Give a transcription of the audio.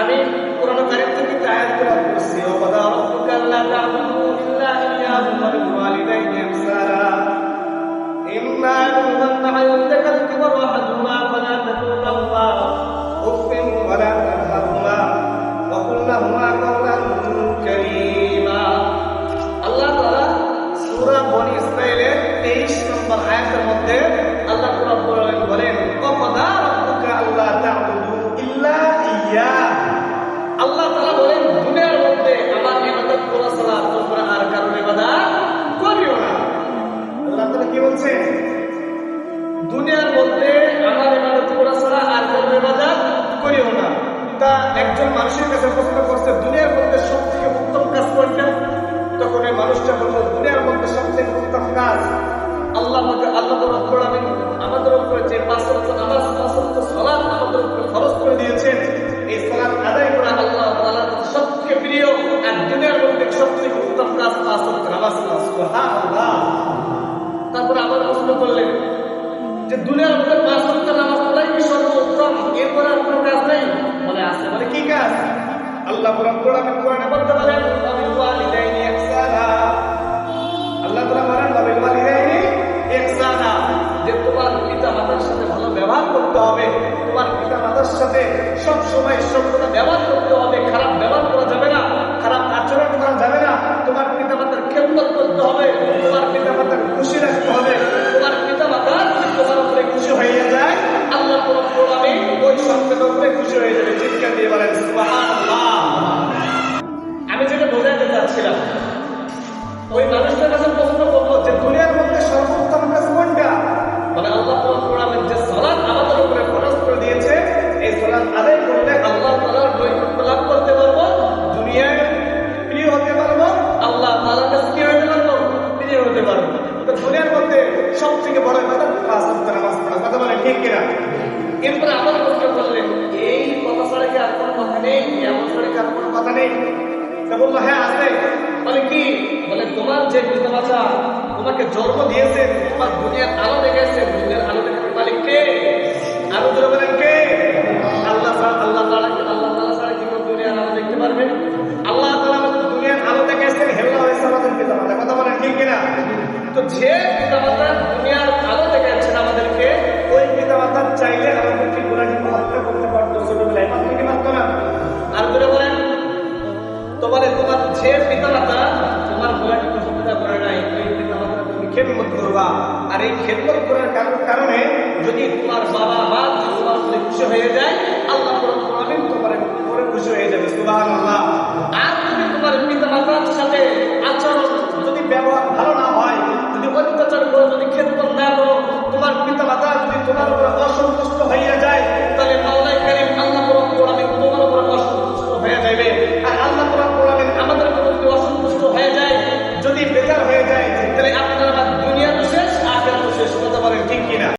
আমি কোরআন কারিম থেকে আয়াতগুলো পড়ছি ওয়াদা রাব্বুকা আল্লা তা'বুদু ইল্লা ইয়াহু ওয়া বিল ওয়ালিদাইনি ইহসানা ইম্মা ইয়াবলুগান্না ইনদাকাল কিবরা কি বলছেন দুনিয়ার মধ্যে আমার ইবাদত করা ছাড়া আর কারও ইবাদত করিও না। তা একজন মানুষের কাছে প্রশ্ন করছে, দুনিয়ার মধ্যে সবথেকে উত্তম কাজ কোনটা? তখন এই মানুষটা বলল, দুনিয়ার মধ্যে সবথেকে উত্তম কাজ আল্লাহ আল্লাহ আমাদের উপরে যে পাঁচ নামাজ, পাঁচ ওয়াক্ত দুনিয়ার মধ্যে পাঁচ ওয়াক্ত নামাজ পড়াই কি সর্বোত্তম? এরপরে আর কোনো কাজ নেই? বলে, আছে। বলে, কি কাজ? আল্লাহ রাব্বুল আলামিন কোরআনে বলতে বলেন আবিল ওয়ালিদাইনি ইহসানা। আল্লাহ তাআলা বলেন আবিল ওয়ালিদাইনি ইহসানা। যে তোমার পিতা মাতার সাথে ভালো ব্যবহার করতে হবে, তোমার পিতা মাতার সাথে সব সময় সভ্যতা ব্যবহার করতে হবে, খারাপ ব্যবহার করা যাবে না, খারাপ আচরণ করা যাবে না, তোমার পিতা মাতার খেদমত করতে হবে, তোমার পিতা মাতার খুশি রাখতে হবে হয়ে যায়। আল্লাহ আলামিন ওই সন্তানের উপরে খুশি হয়ে যাবে। চিৎকার দিয়ে বলেন আমি যেটা বোঝাতে চাচ্ছিলাম ওই মানুষটার কাছে প্রশ্ন করল যে দুনিয়ার মধ্যে সর্বোত্তম কাজ কোনটা? মানে আল্লাহ কোরআনের যে সালাত আমাদের উপরে ফরজ করে দিয়েছে এই সালাত আদায় করলে আল্লাহ তাআলার নৈকট্য লাভ করতে পারব দুনিয়ায় প্রিয় হতে পারব আল্লাহ তাআলার কাছে কি হতে পারব? প্রিয় হতে পারব। তো দুনিয়ার মধ্যে সব থেকে বড় কথা কিনা এরপরে আবার প্রশ্ন করলেন, এই কথা ছাড়া কি আর কোনো কথা নেই? এমন ছাড়া কি আর কোনো কথা নেই? বলল হ্যাঁ আছে। বলে, কি? বলে, তোমার যে পিতা মাতা তোমাকে জন্ম দিয়েছে, তোমার দুনিয়ার আলো দেখেছে, দুনিয়ার আলো দেখার মালিক কে? আরও ধরে বলেন, কে? আল্লাহ আল্লাহ তাআলা কি, আল্লাহ তাআলা ছাড়া কি কেউ দুনিয়ার আলো দেখতে পারবে? আল্লাহ তাআলা আমাদের দুনিয়ার আলো দেখাইছেন হেল্লা হয়েছে আমাদের পিতা মাতা কথা বলেন, ঠিক কিনা? তো যে পিতা খেদমত করবা। আর এই খেদমত করার কারণে যদি তোমার বাবা মা তোমার যদি খুশি হয়ে যায়, আল্লাহ আমি তোমার পরে খুশি হয়ে যাবে। সুবাহ আর তুমি তোমার পিতা মাতার সাথে আচরণ যদি ব্যবহার